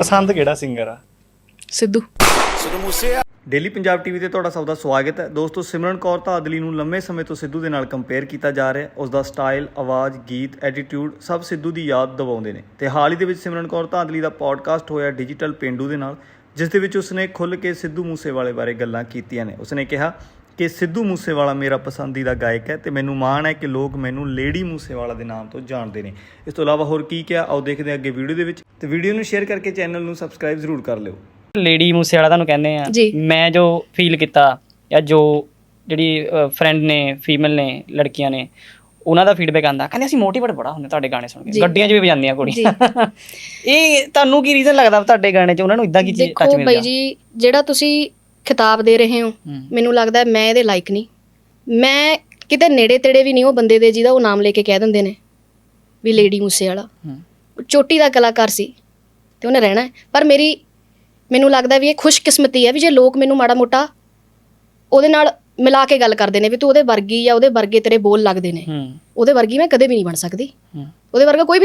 ਪਸੰਦ ਕਿਹੜਾ ਸਿੰਗਰ ਆ? ਸਿੱਧੂ। ਡੇਲੀ ਪੰਜਾਬ ਟੀਵੀ ਤੇ ਤੁਹਾਡਾ ਸਭ ਦਾ ਸਵਾਗਤ ਹੈ। ਦੋਸਤੋ ਸਿਮਰਨ ਕੌਰ ਧਾਦਲੀ ਨੂੰ ਲੰਮੇ ਸਮੇਂ ਤੋਂ ਸਿੱਧੂ ਦੇ ਨਾਲ ਕੰਪੇਅਰ ਕੀਤਾ ਜਾ ਰਿਹਾ ਹੈ। ਉਸ ਦਾ ਸਟਾਈਲ ਆਵਾਜ਼ ਗੀਤ ਐਟੀਟਿਊਡ ਸਭ ਸਿੱਧੂ ਦੀ ਯਾਦ ਦਿਵਾਉਂਦੇ ਨੇ। ਤੇ ਹਾਲ ਹੀ ਦੇ ਵਿੱਚ ਸਿਮਰਨ ਕੌਰ ਧਾਦਲੀ ਦਾ ਪੋਡਕਾਸਟ ਹੋਇਆ ਡਿਜੀਟਲ ਪੇਂਡੂ ਦੇ ਨਾਲ ਜਿਸ ਦੇ ਵਿੱਚ ਉਸਨੇ ਖੁੱਲ੍ਹ ਕੇ ਸਿੱਧੂ ਮੂਸੇਵਾਲੇ ਬਾਰੇ ਗੱਲਾਂ ਕੀਤੀਆਂ ਨੇ। ਉਸਨੇ ਕਿਹਾ ਕਿ ਸਿੱਧੂ ਮੂਸੇਵਾਲਾ ਮੇਰਾ ਪਸੰਦੀਦਾ ਗਾਇਕ ਹੈ ਤੇ ਮੈਨੂੰ ਮਾਣ ਹੈ ਕਿ ਲੋਕ ਮੈਨੂੰ ਲੇਡੀ ਮੂਸੇਵਾਲਾ ਦੇ ਨਾਮ ਤੋਂ ਜਾਣਦੇ ਨੇ। ਇਸ ਤੋਂ ਇਲਾਵਾ ਹੋਰ ਕੀ ਕਿਹਾ? ਆਓ ਦੇਖਦੇ ਹਾਂ ਅੱਗੇ ਵੀਡੀਓ ਦੇ ਵਿੱਚ। ਤੇ ਵੀਡੀਓ ਨੂੰ ਸ਼ੇਅਰ ਕਰਕੇ ਚੈਨਲ ਨੂੰ ਸਬਸਕ੍ਰਾਈਬ ਜ਼ਰੂਰ ਕਰ ਲਿਓ। ਲੇਡੀ ਮੂਸੇ ਵਾਲਾ ਤੁਹਾਨੂੰ ਕਹਿੰਦੇ ਆ। ਮੈਂ ਜੋ ਫੀਲ ਕੀਤਾ ਜਾਂ ਜੋ ਜਿਹੜੀ ਫਰੈਂਡ ਨੇ ਫੀਮੇਲ ਨੇ ਲੜਕੀਆਂ ਨੇ ਉਹਨਾਂ ਦਾ ਫੀਡਬੈਕ ਆਂਦਾ ਕਹਿੰਦੇ ਅਸੀਂ ਮੋਟੀਵੇਟ ਬੜਾ ਹੁੰਦੇ ਤੁਹਾਡੇ ਗਾਣੇ ਸੁਣ ਕੇ। ਗੱਡੀਆਂ 'ਚ ਵੀ ਵਜਾਉਂਦੀਆਂ ਕੁੜੀਆਂ। ਇਹ ਤੁਹਾਨੂੰ ਕੀ ਰੀਜ਼ਨ ਲੱਗਦਾ ਤੁਹਾਡੇ ਗਾਣੇ 'ਚ? ਉਹਨਾਂ ਨੂੰ ਇਦਾਂ ਕੀ ਚੀਜ਼ ਟੱਚ ਦੇਖੋ ਮਿਲ ਬਾਈ ਜੀ ਜਿਹੜਾ ਤੁਸੀਂ ਖਿਤਾਬ ਦੇ ਰਹੇ ਹੋ। ਮੈਨੂੰ ਲੱਗਦਾ ਮੈਂ ਇਹਦੇ ਲਾਇਕ ਨਹੀਂ। ਮੈਂ ਕਿਤੇ ਨੇੜੇ ਤੇੜੇ ਵੀ ਨਹੀਂ ਉਹ ਬੰਦੇ ਦੇ ਜਿਹਦਾ ਉਹ ਨਾਮ ਲੈ ਕੇ ਕਹਿ ਦਿੰਦੇ ਨੇ ਵੀ ਲੇਡੀ ਮੂਸੇ ਵਾਲਾ। ਚੋਟੀ ਦਾ ਕਲਾਕਾਰ ਸੀ ਤੇ ਉਹਨੇ ਰਹਿਣਾ। ਪਰ ਮੇਰੀ ਮੈਨੂੰ ਲੱਗਦਾ ਵੀ ਇਹ ਖੁਸ਼ਕਿਸਮਤੀ ਹੈ ਵੀ ਜੇ ਲੋਕ ਮੈਨੂੰ ਮਾੜਾ ਮੋਟਾ ਉਹਦੇ ਨਾਲ ਮਿਲਾ ਕੇ ਗੱਲ ਕਰਦੇ ਨੇ ਵੀ ਤੂੰ ਉਹਦੇ ਵਰਗੀ ਜਾਂ ਉਹਦੇ ਵਰਗੇ ਤੇਰੇ ਬੋਲ ਲੱਗਦੇ ਨੇ। ਉਹਦੇ ਵਰਗੀ ਮੈਂ ਕਦੇ ਵੀ ਨਹੀਂ ਬਣ ਸਕਦੀ। ਉਹਦੇ ਵਰਗਾ ਕੋਈ ਵੀ